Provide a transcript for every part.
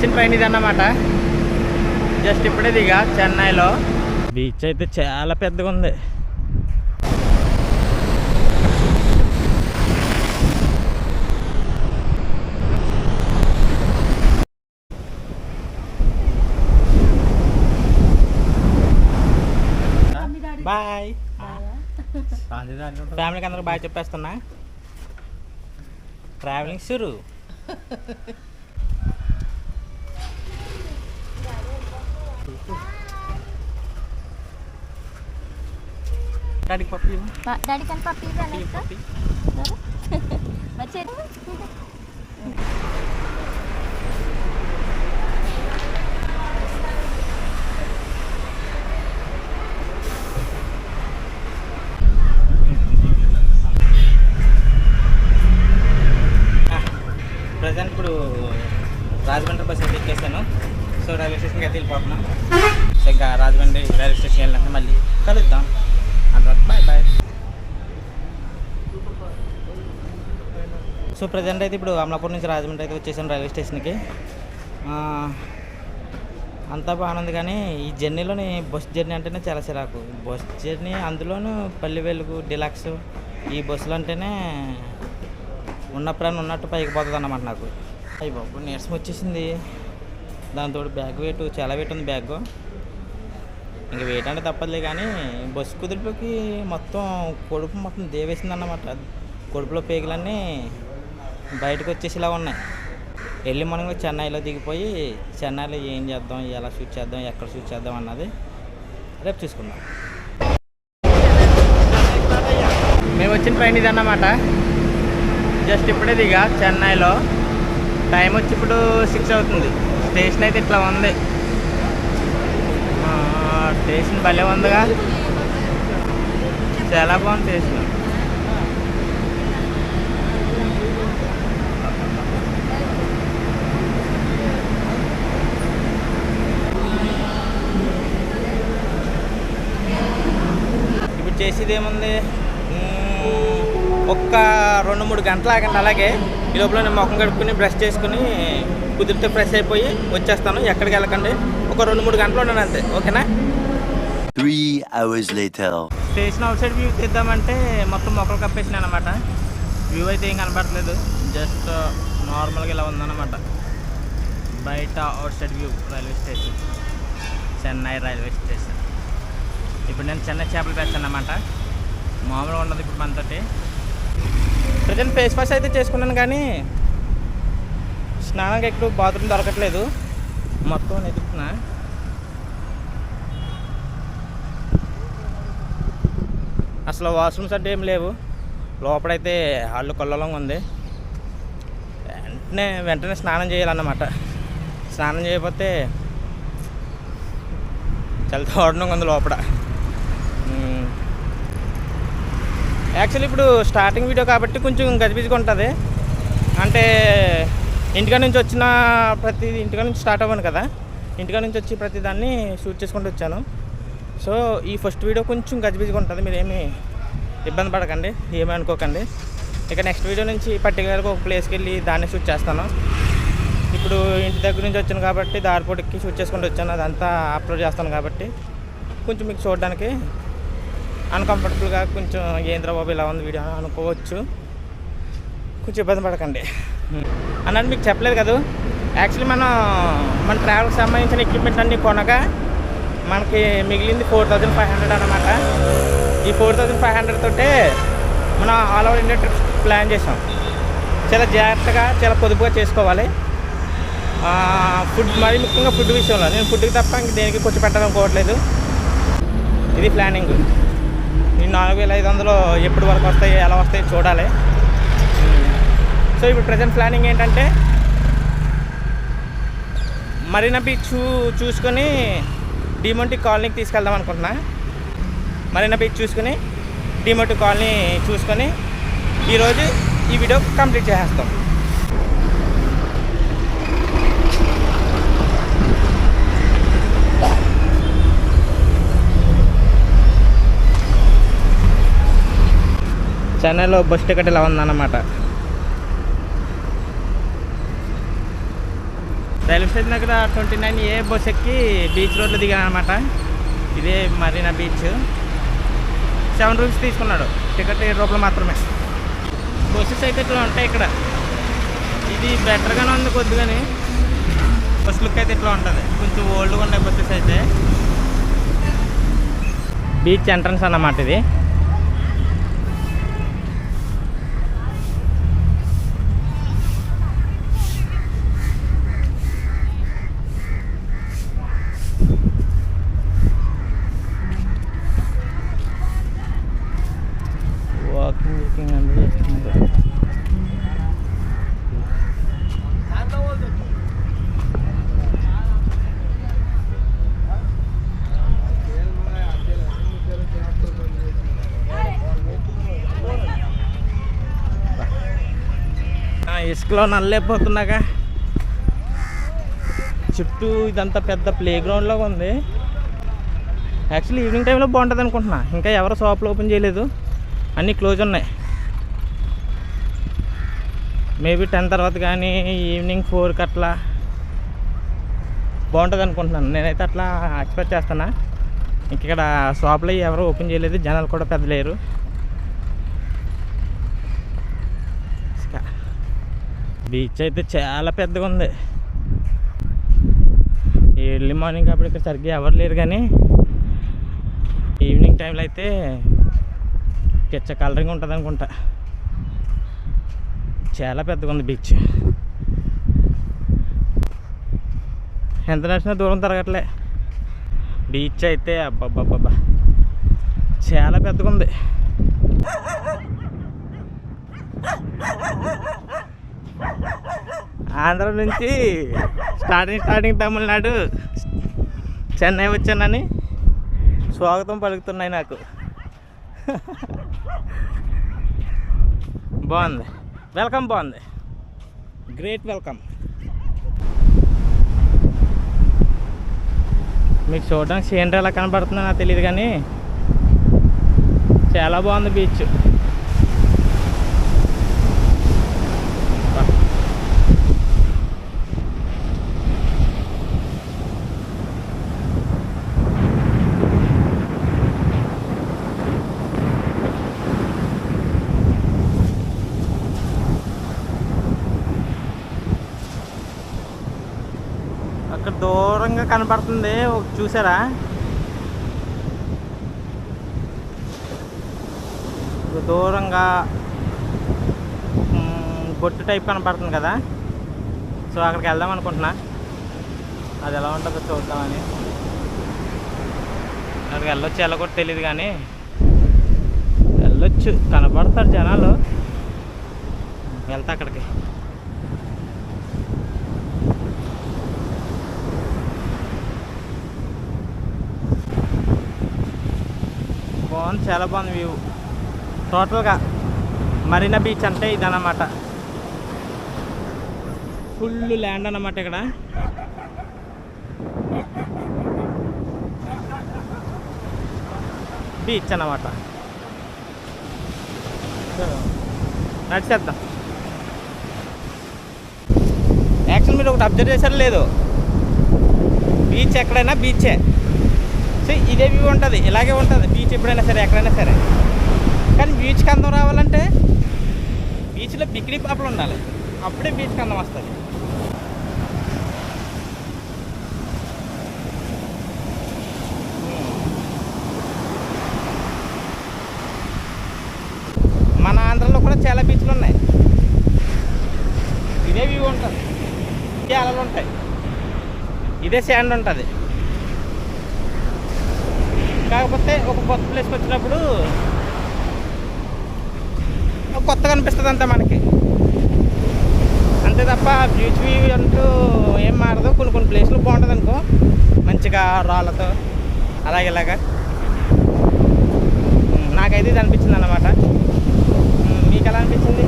వచ్చిన ట్రైన్ ఇది అన్నమాట జస్ట్ ఇప్పుడే దిగా చెన్నైలో. బీచ్ అయితే చాలా పెద్దగా ఉంది. బాయ్ ఫ్యామిలీకి అందరూ బాయ్ చెప్పేస్తున్నా. ట్రావెలింగ్ షురు. డాడీకి పప్పి ఇవ్వు. డాడీ కానీ పప్పి పప్పి, పప్పి. వచ్చేది ప్రజెంట్ ఇప్పుడు రాజమండ్రి బస్ అయితే ఎక్కేసాను. సో రైల్వే స్టేషన్కి అయితే వెళ్ళిపోతున్నాం. సో ఇంకా రాజమండ్రి రైల్వే స్టేషన్కి వెళ్ళాక మళ్ళీ కలుద్దాం. అంతవరకు బాయ్ బాయ్ సో ప్రజెంట్ అయితే ఇప్పుడు అమలాపూర్ నుంచి రాజమండ్రి అయితే వచ్చేసాను రైల్వే స్టేషన్కి. అంతా బాగుంది కానీ ఈ జర్నీలోని బస్ జర్నీ అంటేనే చాలా చిరాకు. బస్ జర్నీ అందులోనూ పల్లి వెలుగు డిలాక్స్ ఈ బస్సులు అంటేనే ఉన్న ప్రాణం ఉన్నట్టు పైకి పోతుంది అన్నమాట నాకు. అయ్యి బాబు నీరసం వచ్చేసింది. దాంతో బ్యాగ్ వెయిట్ చాలా వెయిట్ ఉంది బ్యాగ్. ఇంక వెయిట్ అంటే తప్పదులే కానీ బస్సు కుదిరిపోయి మొత్తం కొడుపు మొత్తం దేవేసింది అన్నమాట కొడుపులో పేగులన్నీ బయటకు వచ్చేసేలా ఉన్నాయి. వెళ్ళి మనం చెన్నైలో దిగిపోయి చెన్నైలో ఏం చేద్దాం ఎలా షూట్ చేద్దాం ఎక్కడ షూట్ చేద్దాం అన్నది రేపు చూసుకుందాం. మేము వచ్చిన ట్రైన్ ఇది అన్నమాట జస్ట్ ఇప్పుడే దిగా చెన్నైలో. టైం వచ్చి ఇప్పుడు సిక్స్ అవుతుంది. స్టేషన్ అయితే ఇట్లా ఉంది. స్టేషన్ భలే ఉందిగా. చాలా బాగుంది స్టేషన్ ఇప్పుడు చేసేది ఏముంది? ఒక్క రెండు మూడు గంటలు ఆగండి అలాగే. ఈ లోపల నేను ముఖం కడుక్కుని బ్రష్ చేసుకుని కుదిరితే ఫ్రెష్ అయిపోయి వచ్చేస్తాను. ఎక్కడికి వెళ్ళకండి. ఒక రెండు మూడు గంటలు ఉన్నాను అంతే. ఓకేనా? Three hours later station outside view తీద్దామంటే మొత్తం మొక్కలు కప్పేసినాయి అనమాట వ్యూ అయితే ఏం కనబడట్లేదు జస్ట్ నార్మల్గా uh, ఇలా ఉందన్నమాట. బయట outside view railway station Chennai railway station ఇప్పుడు నేను చెన్నై చేపలు పెడతాను అనమాట మామూలుగా ఉండదు ఇప్పుడు మనతోటి. ప్రజెంట్ ఫేస్ వాష్ అయితే చేసుకున్నాను కానీ స్నానానికి ఎక్కడ బాత్రూమ్ దొరకట్లేదు. మొత్తం వెతుకుతున్నా. అసలు వాష్రూమ్స్ అంటే ఏం లేవు. లోపలైతే హాళ్ళు కొల్లలం ఉంది. వెంటనే వెంటనే స్నానం చేయాలన్నమాట. స్నానం చేయకపోతే చాలా దారుణంగా ఉంది లోపల. యాక్చువల్లీ ఇప్పుడు స్టార్టింగ్ వీడియో కాబట్టి కొంచెం గజిబిజిగా ఉంటుంది అంటే ఇంటికాడ నుంచి వచ్చిన ప్రతి ఇంటికాడ నుంచి స్టార్ట్ అవ్వను కదా. ఇంటికాడ నుంచి వచ్చి ప్రతి దాన్ని షూట్ చేసుకుంటూ వచ్చాను. సో ఈ ఫస్ట్ వీడియో కొంచెం గజిబిజిగా ఉంటుంది మీరు ఏమి ఇబ్బంది పడకండి ఏమీ అనుకోకండి. ఇక నెక్స్ట్ వీడియో నుంచి పర్టికులర్గా ఒక ప్లేస్కి వెళ్ళి దాన్ని షూట్ చేస్తాను. ఇప్పుడు ఇంటి దగ్గర నుంచి వచ్చాను కాబట్టి దారిపోటుకి షూట్ చేసుకుంటూ వచ్చాను అదంతా అప్లోడ్ చేస్తాను కాబట్టి. కొంచెం మీకు చూడడానికి అన్కంఫర్టబుల్గా కొంచెం ఏంద్ర బాబు ఇలా ఉంది వీడియో అని అనుకోవచ్చు. కొంచెం ఇబ్బంది పడకండి. అన్నట్టు మీకు చెప్పలేదు కదా. యాక్చువల్లీ మనం మన ట్రావెల్కి సంబంధించిన ఎక్విప్మెంట్ అన్నీ కొనగా మనకి మిగిలింది ఫోర్ థౌజండ్ ఫైవ్ హండ్రెడ్ అనమాట ఈ ఫోర్ థౌజండ్ ఫైవ్ హండ్రెడ్ తోటే మనం all over India trips plan చేసాం చాలా జాగ్రత్తగా చాలా పొదుపుగా చేసుకోవాలి. ఫుడ్ మరి ముఖ్యంగా ఫుడ్ విషయంలో. నేను ఫుడ్కి తప్ప ఇంక దేనికి కొంచెం పెట్టాలనుకోవట్లేదు ఇది ప్లానింగ్. ఈ నాలుగు వేల ఐదు వందలు ఎప్పటి వరకు వస్తాయి ఎలా వస్తాయి చూడాలి. సో ఇప్పుడు ప్రజెంట్ ప్లానింగ్ ఏంటంటే మరీనా బీచ్ చూ చూసుకొని డిమోంటి కాలనీకి తీసుకెళ్దాం అనుకుంటున్నా. మరీనా బీచ్ చూసుకొని డిమోటి కాలనీ చూసుకొని ఈరోజు ఈ వీడియో కంప్లీట్ చేసేస్తాం. చెన్నైలో బస్ టికెట్ ఇలా ఉందన్నమాట? రైల్వే స్టేషన్ దగ్గర ట్వంటీ నైన్ ఏ బస్ ఎక్కి బీచ్ రోడ్లో దిగాను అనమాట ఇదే మరీనా బీచ్. సెవెన్ రూపీస్ తీసుకున్నాడు. టికెట్ ఏడు రూపాయలు మాత్రమే. బస్సెస్ అయితే ఇట్లా ఉంటాయి ఇక్కడ. ఇది బెటర్గానే ఉంది కొద్దిగాని. బస్ లుక్ అయితే ఇట్లా ఉంటుంది. కొంచెం ఓల్డ్గా ఉన్నాయి బస్సెస్ అయితే. బీచ్ ఎంట్రన్స్ అన్నమాట ఇది. చెట్లో ఇసుకలో నల్లేపోతున్నాగా చుట్టూ ఇదంతా పెద్ద ప్లే గ్రౌండ్ ఉంది. యాక్చువల్లీ ఈవినింగ్ టైంలో బాగుంటుంది అనుకుంటున్నా. ఇంకా ఎవరు షాపులు ఓపెన్ చేయలేదు. అన్నీ క్లోజ్ ఉన్నాయి. మేబీ టెన్ తర్వాత కానీ ఈవినింగ్ ఫోర్కి అట్లా బాగుంటుంది అనుకుంటున్నాను. నేనైతే అట్లా ఎక్స్పెక్ట్ చేస్తున్నా. ఇంక ఇక్కడ షాప్లో ఎవరు ఓపెన్ చేయలేదు. జనాలు కూడా పెద్ద లేరు బీచ్ అయితే చాలా పెద్దగా ఉంది. ఎర్లీ మార్నింగ్ కాబట్టి ఇక్కడ సరిగ్గా ఎవరు లేరు కానీ ఈవినింగ్ టైంలో అయితే పిచ్చ కలరింగ్ ఉంటుంది అనుకుంటా. చాలా పెద్దగా ఉంది బీచ్ ఎంత నడిచినా దూరం తరగట్లే. బీచ్ అయితే అబ్బబ్బబ్బబ్బా. చాలా పెద్దగా ఉంది. ఆంధ్ర నుంచి స్టార్టింగ్ స్టార్టింగ్ తమిళనాడు. చెన్నై వచ్చానని స్వాగతం పలుకుతున్నాయి నాకు. బాగుంది. వెల్కమ్ బాగుంది. Great welcome. మీకు చూడడానికి సీనరీ ఎలా కనబడుతుందో నాకు తెలియదు కానీ చాలా బాగుంది బీచ్. అక్కడ దూరంగా కనపడుతుంది. చూసారా? దూరంగా బొట్టు టైప్ కనపడుతుంది కదా. సో అక్కడికి వెళ్దాం అనుకుంటున్నా. అది ఎలా ఉంటుందో చూద్దామని. అక్కడికి వెళ్ళొచ్చు ఎలా కూడా తెలియదు కానీ. వెళ్ళొచ్చు కనపడతారు జనాలు. వెళ్తా అక్కడికి. బాగుంది చాలా బాగుంది వ్యూ టోటల్గా మరీనా బీచ్ అంటే ఇదన్నమాట. ఫుల్ ల్యాండ్ అన్నమాట ఇక్కడ. బీచ్ అన్నమాట. నడిచేద్దాం. యాక్చువల్ మీరు ఒకటి అబ్జర్వ్ చేశారు లేదు? బీచ్ ఎక్కడైనా బీచే సో ఇదే వ్యూ ఉంటుంది. ఇలాగే ఉంటుంది. బీచ్ ఎప్పుడైనా సరే ఎక్కడైనా సరే. కానీ బీచ్కి అందం రావాలంటే బీచ్లో బిక్రీ పాపలు ఉండాలి. అప్పుడే బీచ్కి అందం వస్తుంది. మన ఆంధ్రలో కూడా చాలా బీచ్లు ఉన్నాయి. ఇదే వ్యూ ఉంటుంది. ఇదే అలలు ఉంటాయి. ఇదే శాండ్ ఉంటుంది. కాకపోతే ఒక కొత్త ప్లేస్కి వచ్చినప్పుడు కొత్తగా అనిపిస్తుంది అంతా మనకి. అంతే తప్ప బీచ్ వ్యూ అంటూ ఏం మారదు. కొన్ని కొన్ని ప్లేస్లు బాగుంటుంది అనుకో మంచిగా రాళ్ళతో అలాగే ఇలాగా. నాకైతే ఇది అనిపించింది అన్నమాట మీకు ఎలా అనిపించింది?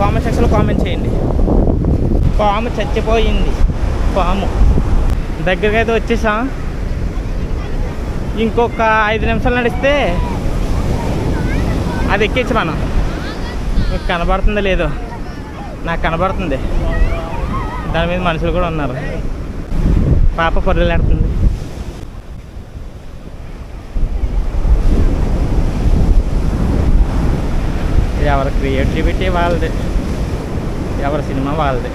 కామెంట్ సెక్షన్లో కామెంట్ చేయండి. పాము చచ్చిపోయింది. పాము. దగ్గరికి అయితే వచ్చేసాం. ఇంకొక ఐదు నిమిషాలు నడిస్తే అది ఎక్కించి మనం. మీకు కనబడుతుందో లేదో? నాకు కనబడుతుంది. దాని మీద మనుషులు కూడా ఉన్నారు. పాప పొర్రెలు ఎవరి క్రియేటివిటీ వాళ్ళది. ఎవరి సినిమా వాళ్ళది.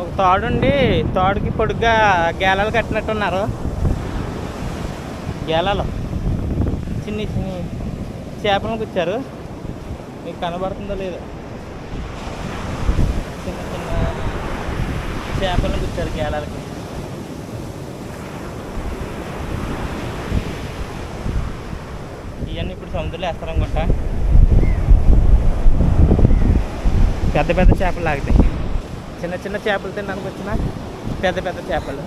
ఒక తాడుండి తాడుకి పొడుగ్గా గేలాలు కట్టినట్టున్నారు. గేలాలు. చిన్ని చిన్ని చేపలకు వచ్చారు మీకు కనబడుతుందో లేదో. చిన్న చిన్న చేపలను వచ్చారు గేలాలకి. ఇవన్నీ ఇప్పుడు సముద్రంలో వేస్తారనుకుంటా. పెద్ద పెద్ద చేపలు లాగుతాయి. చిన్న చిన్న చేపలు తినడానికి వచ్చిన పెద్ద పెద్ద చేపలు.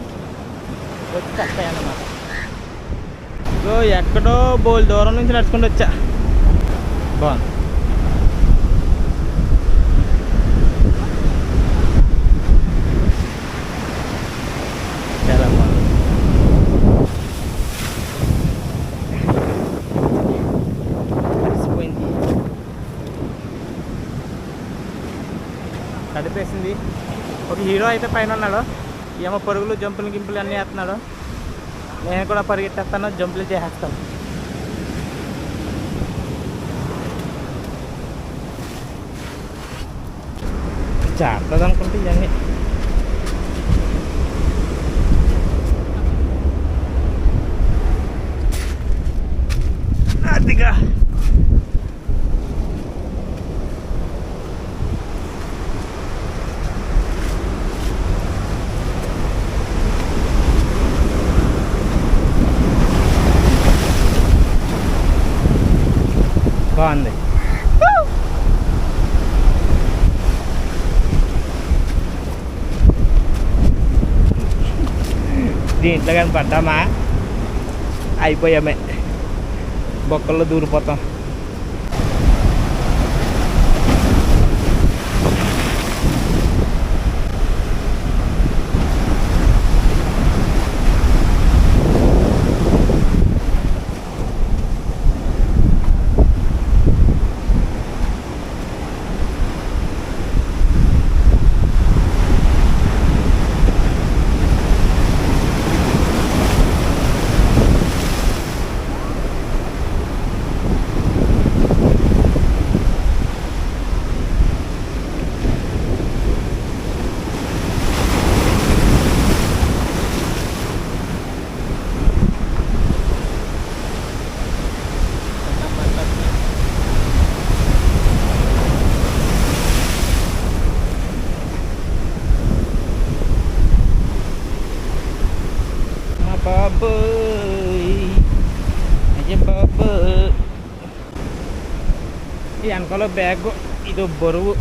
వచ్చి కష్టాయన్నమాట సో ఎక్కడో బోల్ దూరం నుంచి నడుచుకుంటూ వచ్చా. బాగుంది. చాలా బాగుంది. కలిసిపోయింది ఒక హీరో అయితే పైన ఉన్నాడు. ఏమో పరుగులు జంపులు గింపులు అన్నీ వేస్తున్నాడు. నేను కూడా పరిగెత్తేస్తాను జంపులు చేసేస్తాను జాగ్రత్త అనుకుంటే ఇవన్నీ అదిగా బాగుంది దీంట్లో పడ్డామా అయిపోయామే బొక్కల్లో దూరిపోతాం మా బాబోయ్ అయ్య బాబు ఈ వెనకాల బ్యాగ్ ఇది బరువు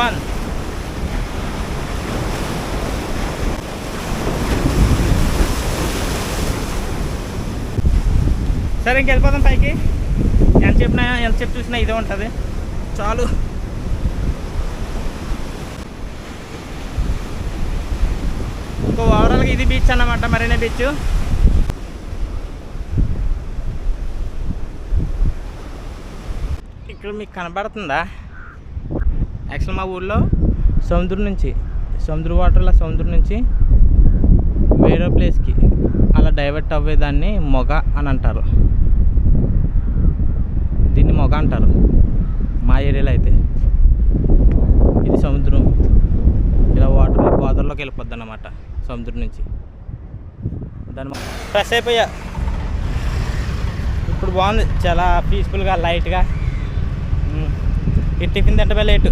వన్ సరే ఇంకెళ్ళిపోదాం పైకి. ఎంత చెప్పినా ఎంత చెప్పి చూసినా ఇదే ఉంటుంది. చాలు. ఇంకో ఓవరాల్గా ఇది బీచ్ అన్నమాట మరీనా బీచ్ ఇక్కడ మీకు కనబడుతుందా? యాక్చువల్ మా ఊళ్ళో సముద్రం నుంచి సముద్ర వాటర్ల సముద్రం నుంచి వేరే ప్లేస్కి అలా డైవర్ట్ అవ్వేదాన్ని మొగ అని అంటారు. దీన్ని మొగ అంటారు. మా ఏరియాలో అయితే. ఇది సముద్రం. ఇలా వాటర్లో గోదావరిలోకి వెళ్ళిపోద్ది అన్నమాట సముద్రం నుంచి. దాని ఫ్రెష్ అయిపోయా. ఇప్పుడు బాగుంది. చాలా పీస్ఫుల్గా లైట్గా. ఈ టిఫిన్ తింటే లేటు.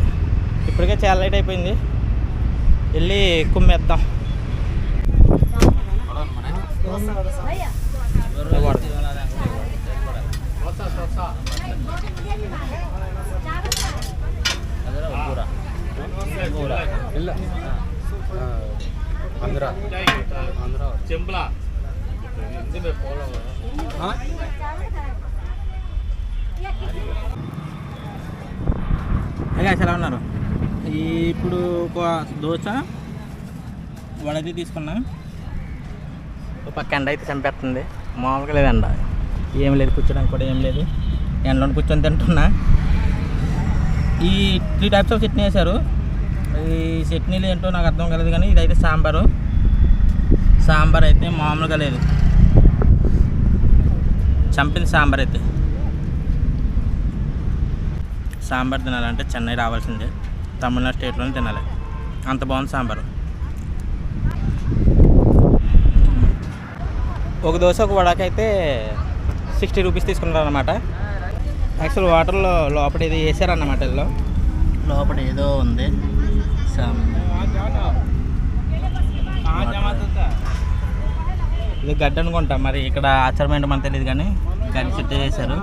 ఇప్పటికే చాలా లేట్ అయిపోయింది. వెళ్ళి కుమ్మేద్దాం. చెంపలా అలాగే ఎలా ఉన్నారు. ఈ ఇప్పుడు ఒక దోశ వడది తీసుకున్నా. ఒక పక్క ఎండ అయితే చంపేస్తుంది. మామూలుగా లేదు ఎండ. ఏం లేదు కూర్చోడానికి కూడా ఏం లేదు. ఎండలో కూర్చొని తింటున్నా. ఈ త్రీ టైప్స్ ఆఫ్ చట్నీ వేశారు. ఈ చట్నీలు ఏంటో నాకు అర్థం కాలేదు కానీ ఇదైతే సాంబారు. సాంబార్ అయితే మామూలుగా లేదు. చంపింది సాంబార్ అయితే. సాంబార్ తినాలంటే చెన్నై రావాల్సిందే. తమిళనాడు స్టేట్లోనే తినాలి. అంత బాగుంది సాంబారు. ఒక దోశ ఒక వడకి అయితే సిక్స్టీ రూపీస్ తీసుకున్నారు అనమాట యాక్చువల్ వాటర్లో లోపల ఏదో వేసారన్నమాట ఇందులో లోపల ఏదో ఉంది. ఇది గడ్డి అనుకుంటా. మరి ఇక్కడ ఆచారం ఏంటో మనకు తెలియదు కానీ గడ్డి చుట్టూ వేశారు.